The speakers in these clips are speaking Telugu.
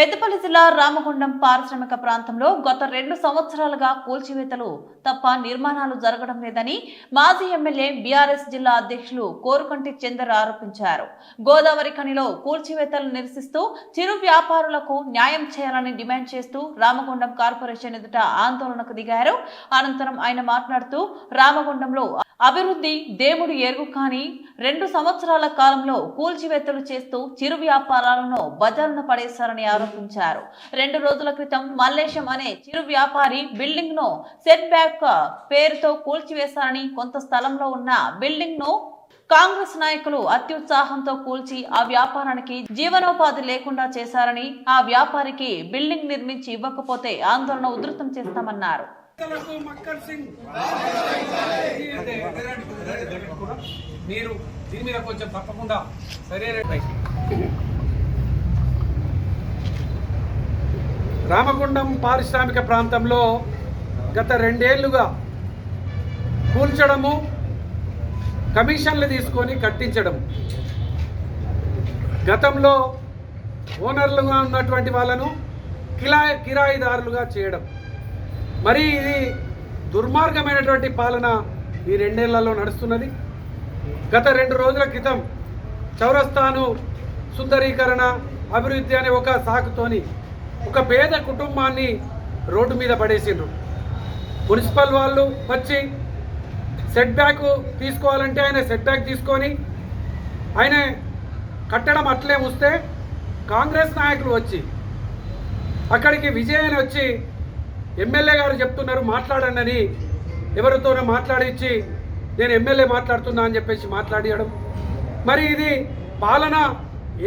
పెద్దపల్లి జిల్లా రామగుండం పారిశ్రామిక ప్రాంతంలో గత రెండు సంవత్సరాలుగా కూల్చివేతలు తప్ప నిర్మాణాలు జరగడం లేదని మాజీ ఎమ్మెల్యే బీఆర్ఎస్ జిల్లా అధ్యక్షులు కోరుకంటి చందర్ ఆరోపించారు. గోదావరి ఖనిలో కూల్చివేతలు నిరసిస్తూ చిరు వ్యాపారులకు న్యాయం చేయాలని డిమాండ్ చేస్తూ రామగుండం కార్పొరేషన్ ఎదుట ఆందోళనకు దిగారు. అనంతరం ఆయన మాట్లాడుతూ రామగుండంలో అభివృద్ధి దేవుడు ఎరుగు కానీ రెండు సంవత్సరాల కాలంలో కూల్చివేతలు చేస్తూ చిరు వ్యాపారాలను బజారున పడేశారని ఆరోపించారు రెండు రోజుల క్రితం మల్లేశం అనే చిరు వ్యాపారి బిల్డింగ్ను సెట్ బ్యాక్ పేరుతో కూల్చివేశారని కొంత స్థలంలో ఉన్న బిల్డింగ్ను కాంగ్రెస్ నాయకులు అత్యుత్సాహంతో కూల్చి ఆ వ్యాపారానికి జీవనోపాధి లేకుండా చేశారని ఆ వ్యాపారికి బిల్డింగ్ నిర్మించి ఇవ్వకపోతే ఆందోళన ఉధృతం చేస్తామన్నారు. మీరు దీని మీద కొంచెం తప్పకుండా సరైన రామగుండం పారిశ్రామిక ప్రాంతంలో గత రెండేళ్ళుగా కూల్చడము కమిషన్లు తీసుకొని కట్టించడం గతంలో ఓనర్లుగా ఉన్నటువంటి వాళ్ళను కిలా కిరాయిదారులుగా చేయడం. మరి ఇది దుర్మార్గమైనటువంటి పాలన ఈ రెండేళ్ళలో నడుస్తున్నది. గత రెండు రోజుల క్రితం చౌరస్తాను సుందరీకరణ అభివృద్ధి అనే ఒక సాకుతోని ఒక పేద కుటుంబాన్ని రోడ్డు మీద పడేసిండ్రు. మున్సిపల్ వాళ్ళు వచ్చి సెట్ బ్యాక్ తీసుకోవాలంటే ఆయన సెట్ బ్యాక్ తీసుకొని ఆయన కట్టడం అట్లే వస్తే కాంగ్రెస్ నాయకులు వచ్చి అక్కడికి విజయ్ అని వచ్చి ఎమ్మెల్యే గారు చెప్తున్నారు మాట్లాడండి అని ఎవరితోనో మాట్లాడించి నేను ఎమ్మెల్యే మాట్లాడుతున్నా అని చెప్పేసి మాట్లాడియడం. మరి ఇది పాలన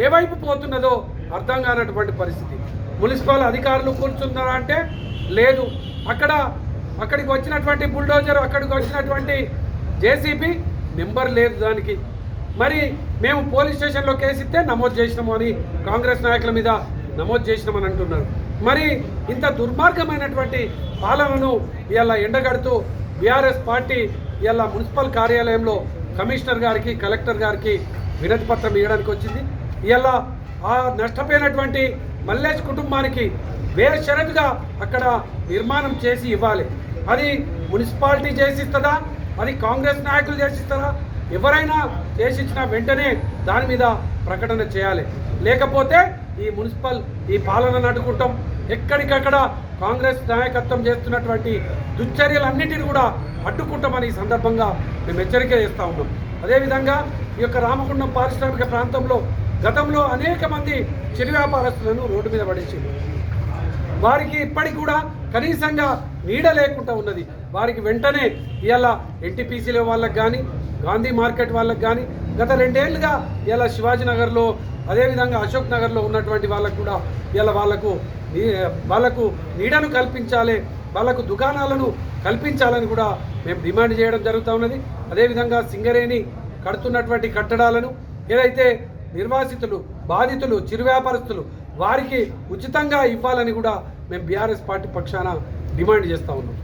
ఏ వైపు పోతున్నదో అర్థం కానటువంటి పరిస్థితి. మున్సిపల్ అధికారులు కూర్చున్నారా అంటే లేదు. అక్కడ అక్కడికి వచ్చినటువంటి బుల్డోజర్ అక్కడికి వచ్చినటువంటి జేసీబీ నెంబర్ లేదు దానికి. మరి మేము పోలీస్ స్టేషన్లో కేసు ఇస్తే నమోదు చేసినాము అని కాంగ్రెస్ నాయకుల మీద నమోదు చేసినామని అంటున్నారు. మరి ఇంత దుర్మార్గమైనటువంటి పాలనను ఇలా ఎండగడుతూ బీఆర్ఎస్ పార్టీ ఇలా మున్సిపల్ కార్యాలయంలో కమిషనర్ గారికి కలెక్టర్ గారికి వినతి పత్రం ఇవ్వడానికి వచ్చింది. ఇలా ఆ నష్టపోయినటువంటి మల్లేష్ కుటుంబానికి బేషరతుగా అక్కడ నిర్మాణం చేసి ఇవ్వాలి. అది మున్సిపాలిటీ చేసిస్తుందా? అది కాంగ్రెస్ నాయకులు చేసిస్తారా? ఎవరైనా చేసిచ్చిన వెంటనే దాని మీద ప్రకటన చేయాలి. లేకపోతే ఈ మున్సిపల్ ఈ పాలన నడుకుంటాం ఎక్కడికక్కడ కాంగ్రెస్ నాయకత్వం చేస్తున్నటువంటి దుశ్చర్యలన్నింటినీ కూడా అడ్డుకుంటామని ఈ సందర్భంగా మేము హెచ్చరిక చేస్తూ ఉన్నాం. అదేవిధంగా ఈ యొక్క రామగుండం పారిశ్రామిక ప్రాంతంలో గతంలో అనేక మంది చిరు వ్యాపారస్తులను రోడ్డు మీద పడేసింది వారికి ఇప్పటికి కూడా కనీసంగా నీడ లేకుండా ఉన్నది. వారికి వెంటనే ఇవాళ ఎన్టీపీసీల వాళ్ళకి కానీ గాంధీ మార్కెట్ వాళ్ళకి కానీ గత రెండేళ్ళుగా ఇలా శివాజీనగర్లో అదేవిధంగా అశోక్ నగర్లో ఉన్నటువంటి వాళ్ళకు కూడా ఇలా వాళ్ళకు నీ- వాళ్ళకు నీడను కల్పించాలి వాళ్ళకు దుకాణాలను కల్పించాలని కూడా మేము డిమాండ్ చేయడం జరుగుతూ ఉన్నది. అదేవిధంగా సింగరేణి కడుతున్నటువంటి కట్టడాలను ఏదైతే నిర్వాసితులు బాధితులు చిరు వ్యాపారస్తులు వారికి ఉచితంగా ఇవ్వాలని కూడా మేము బీఆర్ఎస్ పార్టీ పక్షాన డిమాండ్ చేస్తా ఉన్నాం.